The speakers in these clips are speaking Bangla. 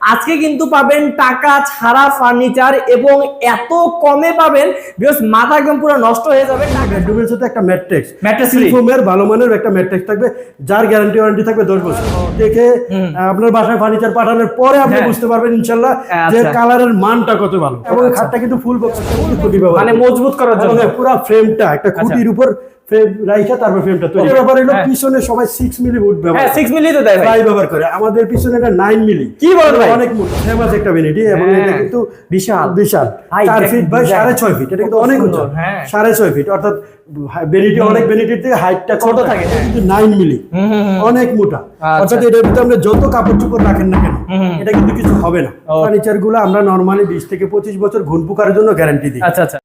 আজকে কিন্তু পাবেন টাকা ছাড়া ফার্নিচার এবং এত কমে পাবেন বিকজ মাথা একদম পুরো নষ্ট হয়ে যাবে টাকা। সাথে একটা ম্যাট্রিক্স free। ভালো মানের একটা ম্যাট্রিক্স থাকবে যার গ্যারান্টি ওয়ারেন্টি থাকবে দশ বছর। দেখে আপনার বাসায় ফার্নিচার পাঠানোর পরে আপনি হ্যাঁ। বুঝতে পারবেন ইনশাল্লাহ যে আচ্ছা। কালারের মানটা কত ভালো। এবং খাটটা কিন্তু ফুল বক্স মানে মজবুত করার জন্য। এবং পুরো ফ্রেমটা একটা খুঁটির উপর রাইখা তারপর ফ্রেমটা তৈরি ব্যাপার হলো। পিছনে সবাই সিক্স মিলি উড হ্যাঁ ব্যবহার মিলি তো দেয় ভাই ব্যবহার করে আমাদের পিছনে এটা নাইন মিলি কি বলেন ভাই? অনেক ফেমাস একটা ভ্যানিটি এবং হ্যাঁ। এটা কিন্তু বিশাল। বিশাল ভাই, ফিট বাই design। সাড়ে ছয় ফিট এটা কিন্তু অনেক উঁচু সুন্দর, হ্যাঁ। ফিট অর্থাৎ অনেক বেনিটির থেকে হাইটটা ছোট থাকে। কিন্তু নাইন মিলি হুম, হুম, হুম। অনেক মোটা আচ্ছা। অর্থাৎ এটার ভিতরে আমরা যত কাপড় চোপড় রাখেন না কেন এটা কিন্তু কিছু হবে না ফার্নিচারগুলো আমরা নর্মালি বিশ থেকে পঁচিশ বছর ঘুন পোকার জন্য গ্যারান্টি দিই আচ্ছা আচ্ছা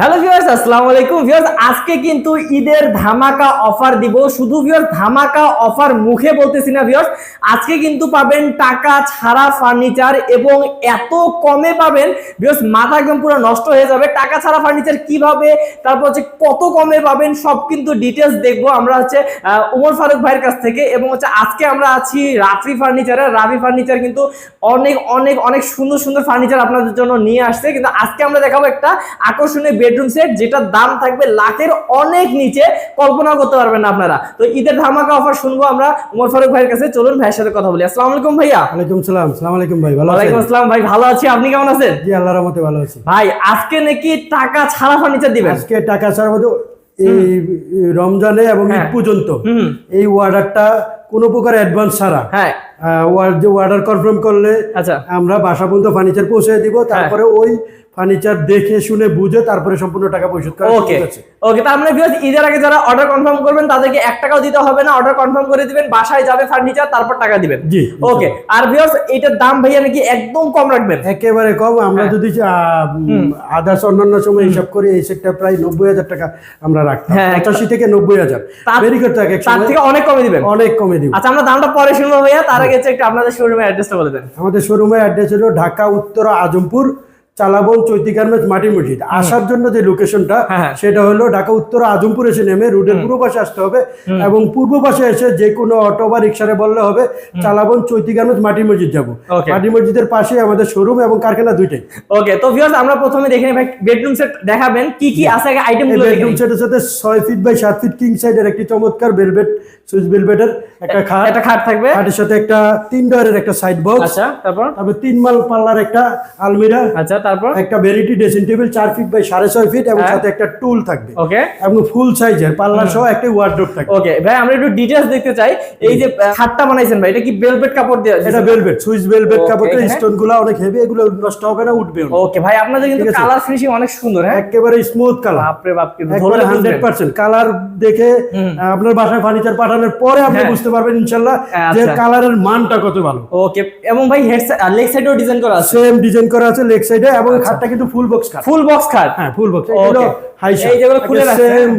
হ্যালো ভিউয়ার্স আসসালামু আলাইকুম ভিউয়ার্স আজকে কিন্তু ঈদের ধামাকা অফার দিব। শুধু ভিউয়ার্স ধামাকা অফার মুখে বলতেছি না ভিউয়ার্স আজকে কিন্তু পাবেন টাকা ছাড়া ফার্নিচার এবং এত কমে পাবেন। ভিউয়ার্স মাথা একদম পুরো নষ্ট হয়ে যাবে। টাকা ছাড়া ফার্নিচার কীভাবে? তারপর হচ্ছে কত কমে পাবেন? সব কিন্তু ডিটেলস দেখব। আমরা হচ্ছে উমর ফারুক ভাইয়ের কাছ থেকে এবং হচ্ছে আজকে আমরা আছি রাফি ফার্নিচারে রাফি ফার্নিচার কিন্তু অনেক অনেক অনেক সুন্দর সুন্দর ফার্নিচার আপনাদের জন্য নিয়ে আসছে। কিন্তু আজকে আমরা দেখাবো একটা আকর্ষণীয় বেডরুম সেট যেটার দাম থাকবে লাখের অনেক নিচে কল্পনা করতে পারবেন না আপনারা। তো ঈদের ধামাকা অফার শুনব আমরা উমর ফারুক ভাইয়ের কাছে। চলুন ভাইয়ের সাথে কথা বলি। আসসালামু আলাইকুম ভাইয়া। ওয়ালাইকুম সালাম। সালাম আলাইকুম ভাই ভালো আছেন? আসসালাম ভাই ভালো আছি। আপনি কেমন আছেন? জি আল্লাহর রহমতে ভালো আছি। ভাই আজকে নাকি টাকা ছাড়া ফার্নিচার দিবেন? আজকে টাকা ছাড়া এই রমজানে এবং ঈদ হ্যাঁ। পর্যন্ত এই অর্ডারটা কোনো প্রকার অ্যাডভান্স ছাড়া। হ্যাঁ। যে অর্ডার কনফার্ম করলে আচ্ছা। আমরা বাসা পর্যন্ত ফার্নিচার পৌঁছে দিব তারপরে ওই ফার্নিচার দেখে শুনে বুঝে তারপরে সম্পূর্ণ টাকা পরিশোধ করা ওকে ওকে তার মানে ভিউয়ার্স ঈদের আগে যারা অর্ডার কনফার্ম করবেন তাদেরকে টাকাও দিতে হবে না। অর্ডার কনফার্ম করে দিবেন বাসায় যাবে ফার্নিচার তারপর টাকা দিবেন। জি ওকে আর ভিউয়ার্স এটার দাম ভাইয়া নাকি একদম কম রাখবেন। একেবারে কম আমরা হ্যাঁ। যদি আদার্স অন্যান্য সময় হিসাব করি এই সেটটা প্রায় নব্বই হাজার টাকা আমরা রাখতাম। হ্যাঁ, থেকে নব্বই হাজার। তার- ভেরি থাকে তার থেকে অনেক কমে দিবেন। অনেক কমে দিব। আচ্ছা আমরা দামটা পরে শুনব ভাইয়া তার আগে একটু আপনাদের শোরুমের অ্যাড্রেসটা বলে দেন। আমাদের শোরুমের অ্যাড্রেস হলো ঢাকা উত্তরা আজমপুর চালাবন চৈতি গার্মেন্টস মাটি মসজিদ। আসার জন্য যে লোকেশনটা হ্যাঁ, হ্যাঁ। সেটা হলো ঢাকা উত্তর আজমপুর এসে নেমে রোডের পূর্ব পাশে আসতে হবে এবং পূর্ব পাশে এসে যে কোনো অটো বা রিক্সারে বললে হবে চালাবন চৈতি গার্মেন্টস মাটি মসজিদ যাব. মাটি মসজিদের পাশে আমাদের শোরুম এবং কারখানা দুইটাই। ওকে তো ভিউয়ার্স আমরা প্রথমে দেখে নিই ভাই বেডরুম সেট দেখাবেন কি কি আছে আগে আইটেমগুলো বেডরুম সেটের সাথে ছয় ফিট বাই সাত ফিট কিং সাইডের একটি চমৎকার বেলভেট সুইচ বেলভেটের একটা খাট। একটা খাট থাকবে। খাটের সাথে একটা তিন ডয়ারের একটা সাইড বক্স আচ্ছা তারপর? তারপর তিন মাল পাল্লার একটা আলমিরা। আচ্ছা তারপর? একটা ভেরিটি ড্রেসিং টেবিল চার ফিট বাই সাড়ে ছয় ফিট এবং হ্যাঁ। সাথে একটা টুল থাকবে। ওকে। এবং ফুল সাইজের পাল্লা সহ একটা ওয়ার্ড্রোপ থাকবে। ওকে ভাই আমরা একটু ডিটেইলস দেখতে চাই। এই যে খাটটা বানাইছেন ভাই এটা কি বেলভেট কাপড় দিয়ে এটা ভেলভেট সুইচ ভেলভেট স্টোনগুলো অনেক হেভি এগুলো নষ্ট হবে না উঠবে ওকে ভাই আপনাদের কিন্তু কালার ফিনিশিং অনেক সুন্দর হ্যাঁ? একেবারে স্মুথ কালার বাপরে বাপ হান্ড্রেড পার্সেন্ট কালার দেখে আপনার বাসায় ফার্নিচার পাঠানোর পরে আপনি হ্যাঁ। বুঝতে পারবেন ইনশাল্লাহ যে আচ্ছা। কালারের মানটা কত ভালো। ওকে এবং ভাই হেড লেগ সাইডেও ডিজাইন করা আছে? সেম ডিজাইন করা আছে লেগ সাইডে এবং খাটটা কিন্তু ফুল বক্স খাট। ফুল বক্স খাট? হ্যাঁ ফুল বক্স এগুলো হাইসা এই যেগুলো খুলে রাখছে। সেম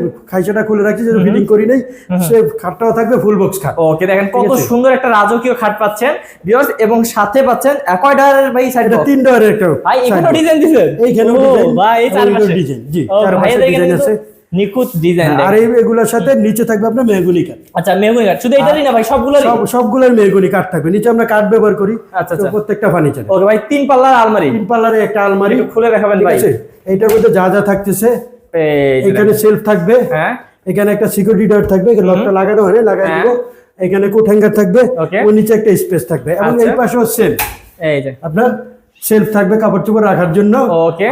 খুলে রাখছি যেটা ফিটিং করি নাই সে খাটটাও থাকবে ফুল বক্স খাট। ওকে দেখেন কত সুন্দর একটা রাজকীয় খাট পাচ্ছেন। ভিউয়ার্স এবং সাথে পাচ্ছেন আহ, কয়টা ভাই সাইড তিন ডয়ারের একটা ভাই এখানে ডিজাইন দিছেন? এইখানে ভাই এই চার পাশে design, জি, চার পাশে এদের আছে। নিখুঁত ডিজাইন আর এই এগুলোর সাথে নিচে থাকবে আপনার মেহগুনি কাঠ। আচ্ছা মেমোরি কার্ড শুধু এটারই না ভাই সবগুলোরই। সব সবগুলোর মেহগুনি কাঠ থাকবে। নিচে আমরা কাঠ ব্যবহার করি। আচ্ছা, আচ্ছা। প্রত্যেকটা ফার্নিচারে ওকে ভাই তিন পাল্লার আলমারি। তিন পাল্লারে একটা আলমারি। খুলে দেখাবেন ভাই। এইটার মধ্যে যা যা থাকতেছে এখানে সেলফ থাকবে। হ্যাঁ। এখানে একটা সিকিউরিটি ডোর থাকবে। লকটা লাগানো হয় লাগাই হ্যাঁ। দিব। এখানে কোট হ্যাঙ্গার থাকবে. ওর নিচে একটা স্পেস থাকবে। এবং আচ্ছা। এই পাশেও সেলফ এই যে। আপনার সেলফ থাকবে কাপড় চোপড় রাখার জন্য।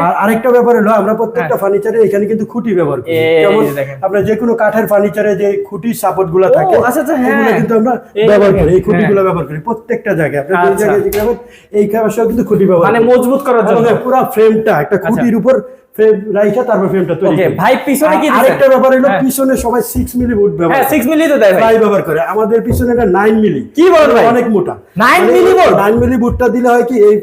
আর আরেকটা ব্যাপার হলো আমরা প্রত্যেকটা ফার্নিচারে এখানে কিন্তু খুঁটি ব্যবহার করি। যেমন যে যে কোনো কাঠের ফার্নিচারে যে খুঁটি সাপোর্টগুলো থাকে আচ্ছা, আচ্ছা, হ্যাঁ। এগুলো কিন্তু আমরা ব্যবহার করি এই খুঁটি হ্যাঁ। গুলো ব্যবহার করি প্রত্যেকটা জায়গায়। আপনি যে আচ্ছা। জায়গায় যাবেন, এই খাবার কিন্তু খুঁটি ব্যবহার মানে মজবুত করার জন্য। পুরো ফ্রেমটা একটা খুঁটির উপর ফ্রেম রাইখা তারপর ফ্রেমটা তৈরি ভাই পিছনে কি আরেকটা ব্যাপার হলো হ্যাঁ। পিছনে সবাই সিক্স মিলি উড হ্যাঁ 6 মিলি তো দেয় ভাই। ব্যবহার করে। আমাদের পিছনে এটা নাইন মিলি কি বলেন ভাই? অনেক মোটা। 9 মিলি board? নাইন মিলি বুটটা দিলে হয় কি এই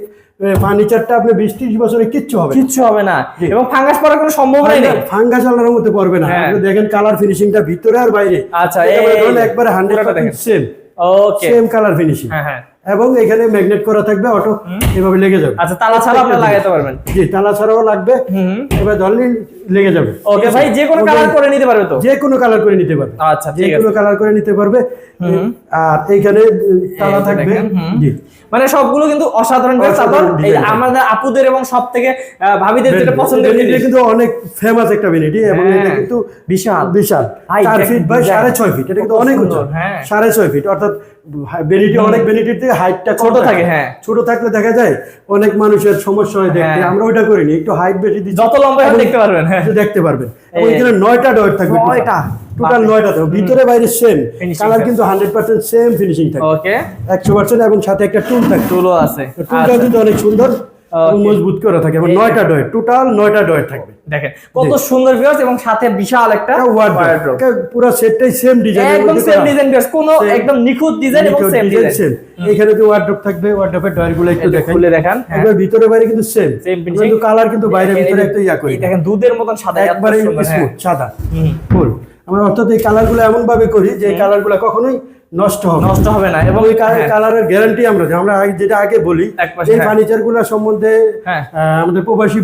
ফার্নিচারটা আপনি বিশ ত্রিশ বছরে কিচ্ছু হবে। কিচ্ছু হবে না। এবং ফাঙ্গাস পড়ার কোনো সম্ভাবনাই নেই। ফাঙ্গাস আলার মধ্যে পড়বে না। হ্যাঁ। আপনি দেখেন কালার ফিনিশিংটা ভিতরে আর বাইরে। আচ্ছা, একেবারে hundred. Same okay same colour finishing হ্যাঁ হ্যাঁ। এবং এখানে ম্যাগনেট করা থাকবে অটো এভাবে লেগে যাবে। আচ্ছা তালা ছাড়া আপনি লাগাতে পারবেন। জি তালা ছাড়াও লাগবে। এবার ধরেন লেগে যাবে। ওকে ভাই যে কোনো কালার করে নিতে পারবে তো? যে কোনো কালার করে নিতে পারবে। আচ্ছা যে কোনো কালার করে নিতে পারবে। আর এইখানে তালা থাকবে। জি। মানে সবগুলো কিন্তু অসাধারণ। তারপর এই আমাদের আপুদের এবং সব থেকে ভাবিদের যেটা পছন্দের এটা কিন্তু অনেক ফেমাস একটা ভ্যানিটি এবং হ্যাঁ, এটা কিন্তু বিশাল। বিশাল। চার ফিট বাই। সাড়ে ছয় ফিট এটা কিন্তু অনেক উঁচু। হ্যাঁ। সাড়ে ছয় ফিট অর্থাৎ ভ্যানিটি অনেক ভ্যানিটির থেকে হাইটটা ছোট থাকে, হ্যাঁ। ছোট থাকলে দেখা যায় অনেক মানুষের সমস্যা হয় দেখতে। হ্যাঁ। আমরা ওইটা করিনি। একটু হাইট বেশি দিচ্ছি। যত লম্বা দেখতে পারবেন, দেখতে পারবেন। এবং এখানে নয়টা ডয়ের থাকবে নয়টা? টোটাল নয়টা থাকবে ভিতরে বাইরে সেম কালার কিন্তু হান্ড্রেড পার্সেন্ট সেম ফিনিশিং থাকবে। ওকে একশো পার্সেন্ট এবং সাথে একটা টুল থাকবে। টুলও আছে। টুলটা কিন্তু অনেক সুন্দর. মজবুত করা থাকে এবং নয়টা ডয়ের টোটাল নয়টা ডয়ের থাকবে। দেখেন কত সুন্দর ভিউয়ার্স এবং সাথে বিশাল একটা। পুরো সেটটাই সেম ডিজাইন একদম সেম ডিজাইন ভিউয়ার্স কোনো একদম নিখুঁত ডিজাইন এবং সেম ডিজাইন এখানে যে ওয়ার্ড্রপ থাকবে ওয়ার্ড্রপের ডয়ারগুলো একটু দেখাই খুলে দেখান হ্যাঁ। একবার ভিতরে বাইরে কিন্তু সেম finishing। কিন্তু কালার কিন্তু বাইরে ভিতরে একটু ইয়া করি দেখেন। দুধের মতন সাদা একবারে হ্যাঁ। স্মুথ সাদা। ফুল আমরা অর্থাৎ এই কালারগুলো এমন ভাবে করি যে এই কালারগুলো কখনোই নষ্ট হবে। নষ্ট হবে না এবং ওই হ্যাঁ, কালারের গ্যারান্টি আমরা আমরা যেটা আগে বলি এই হ্যাঁ। ফার্নিচারগুলো সম্বন্ধে হ্যাঁ। আমাদের প্রবাসী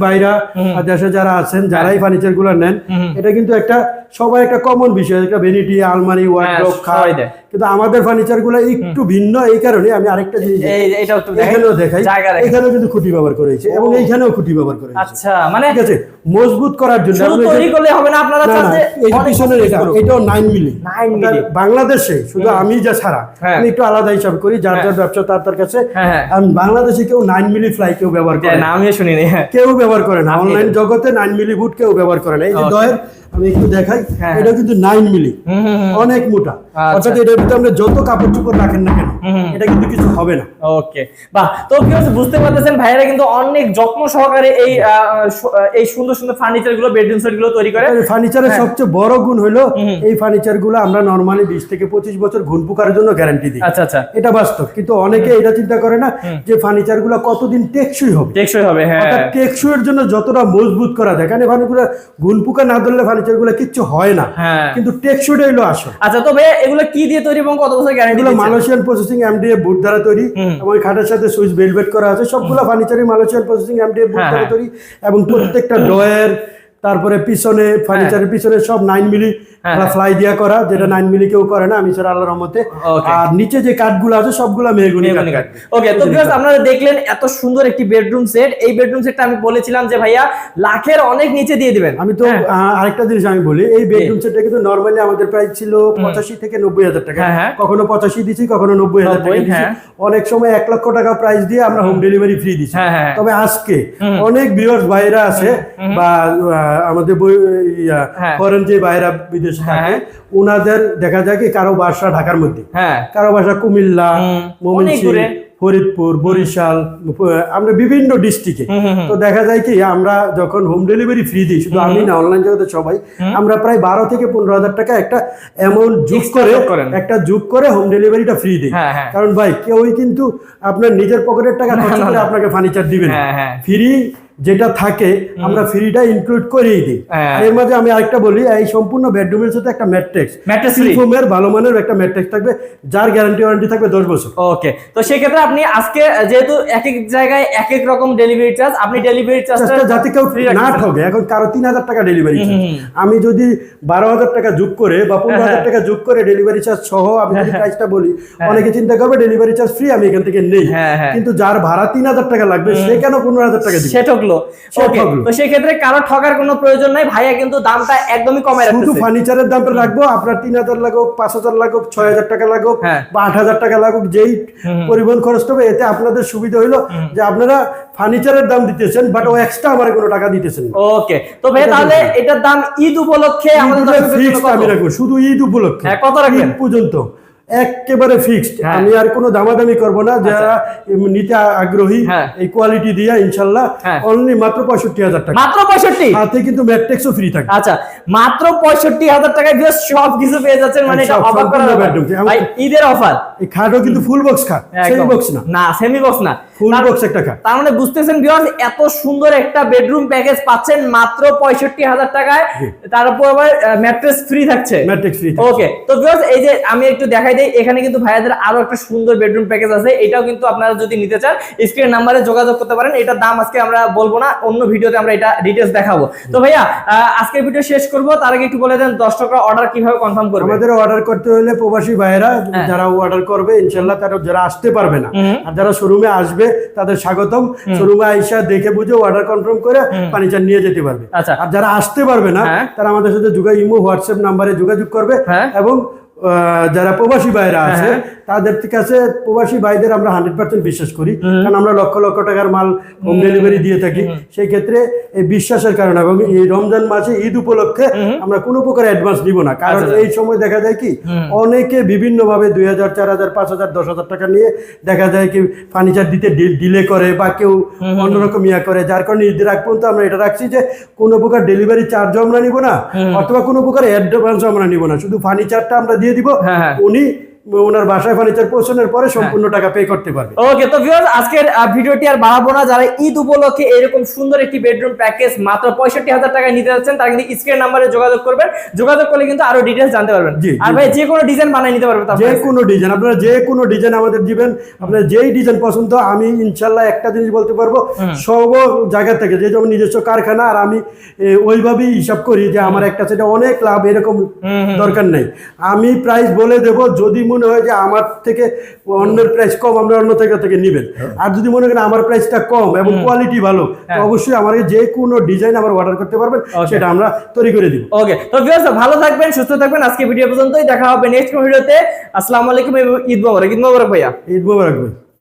আর দেশে যারা আছেন যারা এই ফার্নিচারগুলো নেন এটা কিন্তু একটা সবাই একটা কমন বিষয় একটা ভেনিটি আলমারি ওয়ার্ড্রোব হ্যাঁ, সবাই দেয়। কিন্তু আমাদের ফার্নিচারগুলো একটু ভিন্ন এই কারণে আমি আরেকটা জিনিস। এই এখানেও দেখাই। এখানেও কিন্তু খুঁটি ব্যবহার করেছে এবং এইখানেও খুঁটি ব্যবহার করেছে আচ্ছা মানে ঠিক আছে? মজবুত করার জন্য শুধু আপনি যে- তৈরি করলে হবে না আপনারা না, চান না, যে এই পিছনের এটা এটাও নাইন মিলি বাংলাদেশে শুধু আমি যা ছাড়া হ্যাঁ। আমি একটু আলাদা হিসাব করি যার যার ব্যবসা তার তার কাছে। হ্যাঁ, হ্যাঁ। বাংলাদেশে কেউ নাইন মিলি ফ্লাই কেউ ব্যবহার করে না। আমি আমিও শুনিনি। হ্যাঁ কেউ ব্যবহার করে না। অনলাইন জগতে নাইন মিলি বুট কেউ ব্যবহার করে না। এই যে দয়ের আমি একটু দেখাই হ্যাঁ। এটা কিন্তু নাইন মিলি। অনেক মোটা। আচ্ছা। অর্থাৎ এটার ভিতরে আপনি যত কাপড় চোপড় রাখেন না কেন এটা কিন্তু কিছু হবে না। ওকে বাহ তো কি হচ্ছে বুঝতে পারতেছেন ভাইয়েরা কিন্তু অনেক যত্ন সহকারে এই এই সুন্দর সুন্দর ফার্নিচারগুলো বেডরুম সেটগুলো তৈরি করে। ফার্নিচারের সবচেয়ে বড় গুণ হলো এই ফার্নিচারগুলো আমরা নর্মালি বিশ থেকে পঁচিশ বছর ঘুন পোকার জন্য গ্যারান্টি দিই। আচ্ছা আচ্ছা। এটা বাস্তব কিন্তু অনেকে এটা চিন্তা করে না যে ফার্নিচারগুলো কতদিন টেকসই হবে। টেকসই হবে হ্যাঁ। অর্থাৎ টেকসইয়ের জন্য যতটা মজবুত করা যায় কারণ ফার্নিচার ঘুন পোকা না ধরলে ফার্নিচার গুলো কিচ্ছু হয় না। হ্যাঁ। কিন্তু টেকসইটা হলো আসল। আচ্ছা তবে এগুলো কি দিয়ে তৈরি এবং কত বছর গ্যারান্টি এগুলো মালয়েশিয়ান প্রসেসিং এমডিএ বুট দ্বারা তৈরি। এবং খাটের সাথে সুইচ বেলভেট করা আছে। সবগুলো ফার্নিচারই মালয়েশিয়ান প্রসেসিং এমডিএ বুট দ্বারা হ্যাঁ। তৈরি এবং প্রত্যেকটা ডয়ের তারপরে পিছনে ফার্নিচারের পিছনে সব নাইন মিলি হ্যাঁ, হ্যাঁ। ফ্লাই দিয়া করা যেটা নাইন মিলি কেউ করে না আমি ছাড়া আল্লাহর রহমতে। আর নিচে যে কাঠগুলো আছে সবগুলো মেহগুনি কাঠ ওকে তো আপনারা দেখলেন এত সুন্দর একটি বেডরুম সেট এই বেডরুম সেটটা আমি বলেছিলাম যে ভাইয়া লাখের অনেক নিচে দিয়ে দিবেন। আমি তো হ্যাঁ। আরেকটা জিনিস আমি বলি এই বেডরুম সেটটা কিন্তু নর্মালি আমাদের প্রাইস ছিল পঁচাশি থেকে নব্বই হাজার টাকা। হ্যাঁ, হ্যাঁ। কখনো পঁচাশি দিছি কখনো নব্বই হাজার টাকা 90, দিছি। হ্যাঁ। অনেক সময় এক লক্ষ টাকা প্রাইস দিয়ে আমরা হোম। ডেলিভারি ফ্রি দিছি। হ্যাঁ, হ্যাঁ। তবে আজকে অনেক ভিউয়ার্স ভাইরা আছে বা আমাদের হ্যাঁ। ফরেন যে ভাইরা বিদেশে হ্যাঁ, থাকে ওনাদের দেখা যায় কি কারও বাসা ঢাকার মধ্যে। হ্যাঁ। কারও বাসা কুমিল্লা দূরে। ফরিদপুর বরিশাল আমরা বিভিন্ন ডিস্ট্রিক্টে। তো দেখা যায় কি আমরা যখন হোম ডেলিভারি ফ্রি দিই শুধু আমি না অনলাইন জগতে সবাই আমরা প্রায় বারো থেকে পনেরো হাজার টাকা একটা অ্যামাউন্ট যোগ করে একটা যোগ করে হোম ডেলিভারিটা ফ্রি দিই। হ্যাঁ, হ্যাঁ। কারণ ভাই কেউই কিন্তু আপনার নিজের পকেটের টাকা খরচ করে আপনাকে ফার্নিচার দিবেন হ্যাঁ, হ্যাঁ। ফ্রি যেটা থাকে আমরা ফ্রিটা ইনক্লুড করেই দিই। হ্যাঁ। এর মাঝে আমি আরেকটা বলি এই সম্পূর্ণ বেডরুমের সাথে একটা ম্যাট্রিক্স free? ফোমের ভালো মানের একটা ম্যাট্রিক্স থাকবে যার গ্যারান্টি ওয়ারেন্টি থাকবে দশ বছর। ওকে তো সেক্ষেত্রে আপনি আজকে যেহেতু এক এক জায়গায় এক এক রকম ডেলিভারি চার্জ আপনি ডেলিভারি চার্জটা যাতে কেউ না ঠকে এখন কারও তিন হাজার টাকা ডেলিভারি আমি যদি বারো হাজার টাকা যোগ করে বা পনেরো হাজার টাকা যোগ করে ডেলিভারি চার্জ সহ আমি যদি প্রাইসটা বলি অনেকে চিন্তা করবে ডেলিভারি চার্জ ফ্রি আমি এখান থেকে নেই। হ্যাঁ, হ্যাঁ। কিন্তু যার ভাড়া তিন হাজার টাকা লাগবে সে কেন পনেরো হাজার টাকা দিবে? ওকে তো সেক্ষেত্রে কারও ঠকার কোনো প্রয়োজন নাই। ভাইয়া কিন্তু দামটা একদমই কমায় শুধু রাখতেছে। ফার্নিচারের দামটা রাখব আপনার তিন হাজার লাগুক পাঁচ হাজার লাগুক ছয় হাজার টাকা লাগুক হ্যাঁ। বা আট হাজার টাকা লাগুক যেই পরিবহন খরচ হবে এতে আপনাদের সুবিধা হইল যে আপনারা ফার্নিচারের দাম দিতেছেন বাট ও এক্সট্রা আমার কোনো টাকা দিতেছেন ওকে তো ভাই তাহলে এটার দাম ঈদ উপলক্ষে আমাদের শুধু ঈদ উপলক্ষে। হ্যাঁ, কত রাখবেন? পর্যন্ত। একেবারে ফিক্সড হ্যাঁ। আমি আর কোনো দামাদামি করব না যারা নিতে আগ্রহী হ্যাঁ। এই কোয়ালিটি দিয়ে ইনশাল্লাহ হ্যাঁ। অনলি মাত্র পঁয়ষট্টি হাজার টাকা। মাত্র পঁয়ষট্টি? সাথে কিন্তু ম্যাট্রিক্সও ফ্রি থাকবে। আচ্ছা মাত্র পঁয়ষট্টি হাজার টাকায় just সব কিছু পেয়ে যাচ্ছেন মানে এটা সম্পূর্ণ ব্যাপার। bedroom। ভাই, ঈদের অফার এই খাটও কিন্তু ফুল বক্স খাট সেই বক্স না। না সেমি বক্স না। ফুল বক্স একটা খাট তার মানে বুঝতেছেন ভিউয়ার্স এত সুন্দর একটা বেডরুম প্যাকেজ পাচ্ছেন মাত্র পঁয়ষট্টি হাজার টাকায়। তারপর আবার ম্যাট্রেস ফ্রি থাকছে। ম্যাট্রিক্স ফ্রি ওকে তো ভিউয়ার্স এই যে আমি একটু দেখাই দেখাই দেয় এখানে কিন্তু ভাইয়াদের আরও একটা সুন্দর বেডরুম প্যাকেজ আছে। এটাও কিন্তু আপনারা যদি নিতে চান স্ক্রিন নাম্বারে যোগাযোগ করতে পারেন। এটার দাম আজকে আমরা বলব না অন্য ভিডিওতে আমরা এটা ডিটেলস দেখাবো। তো ভাইয়া আহ, আজকের ভিডিও শেষ করব। তার আগে একটু বলে দেন দর্শকরা অর্ডার কীভাবে কনফার্ম করবে? আমাদের অর্ডার করতে হলে প্রবাসী ভাইয়েরা যারা অর্ডার করবে ইনশাল্লাহ তারা যারা আসতে পারবে না। আর যারা শোরুমে আসবে তাদের স্বাগতম। শোরুমে আইসা দেখে বুঝে অর্ডার কনফার্ম করে ফার্নিচার নিয়ে যেতে পারবে। আচ্ছা। আর যারা আসতে পারবে না হ্যাঁ। তারা আমাদের সাথে যোগাযোগ ইমো হোয়াটসঅ্যাপ নাম্বারে যোগাযোগ করবে হ্যাঁ। এবং যারা প্রবাসী ভাইরা আছে তাদের কাছে প্রবাসী ভাইদের আমরা হান্ড্রেড পার্সেন্ট বিশ্বাস করি। কারণ আমরা লক্ষ লক্ষ টাকার মাল হোম ডেলিভারি দিয়ে থাকি। সেই ক্ষেত্রে এই বিশ্বাসের কারণে এবং এই রমজান মাসে ঈদ উপলক্ষে আমরা কোনো প্রকার অ্যাডভান্স নিব না। কারণ আচ্ছা। এই সময় দেখা যায় কি অনেকে বিভিন্ন ভাবে দুই হাজার চার হাজার পাঁচ হাজার দশ হাজার টাকা নিয়ে দেখা যায় কি ফার্নিচার দিতে ডিলে করে বা কেউ অন্যরকম ইয়া করে। যার কারণে ঈদের আগ পর্যন্ত আমরা এটা রাখছি যে কোনো প্রকার ডেলিভারি চার্জও আমরা নিব না অথবা কোনো প্রকার অ্যাডভান্স আমরা নিব না। শুধু ফার্নিচারটা আমরা দিয়ে দিব হ্যাঁ, হ্যাঁ। উনি ওনার বাসায় ফার্নিচার পৌঁছানোর পরে সম্পূর্ণ টাকা পে করতে পারবে। ওকে তো ভিউয়ার্স আজকের ভিডিওটি আর বাড়াবো না। যারা ঈদ উপলক্ষে এরকম সুন্দর একটি বেডরুম প্যাকেজ মাত্র পঁয়ষট্টি হাজার টাকায় নিতে যাচ্ছেন তারা কিন্তু স্ক্রিন নাম্বারে যোগাযোগ করবেন। যোগাযোগ করলে কিন্তু আরও ডিটেলস জানতে পারবেন। আর ভাই যে কোনো ডিজাইন বানিয়ে নিতে পারবেন যে কোনো ডিজাইন আপনারা যে কোনো ডিজাইন আমাদের দিবেন আপনার যেই ডিজাইন পছন্দ আমি ইনশাল্লাহ একটা জিনিস বলতে পারব সব জায়গা থেকে যে যেমন নিজস্ব কারখানা আর আমি ওইভাবেই হিসাব করি যে আমার একটা সেটা অনেক লাভ এরকম দরকার নেই। আমি প্রাইস বলে দেব যদি মনে হয় যে আমার থেকে অন্যের প্রাইস কম আমরা অন্য থেকে থেকে নেবেন। আর যদি মনে করেন আমার প্রাইসটা কম এবং কোয়ালিটি ভালো অবশ্যই আমার যে কোনো ডিজাইন আমার অর্ডার করতে পারবেন সেটা আমরা তৈরি করে দিব। ওকে তো ভিউয়ার্স ভালো থাকবেন সুস্থ থাকবেন। আজকে ভিডিও পর্যন্তই দেখা হবে নেক্সট ভিডিওতে আসসালামু আলাইকুম ইদ ঈদ মোবারক ঈদ মোবারক ভাইয়া। ঈদ মোবারক ভাই।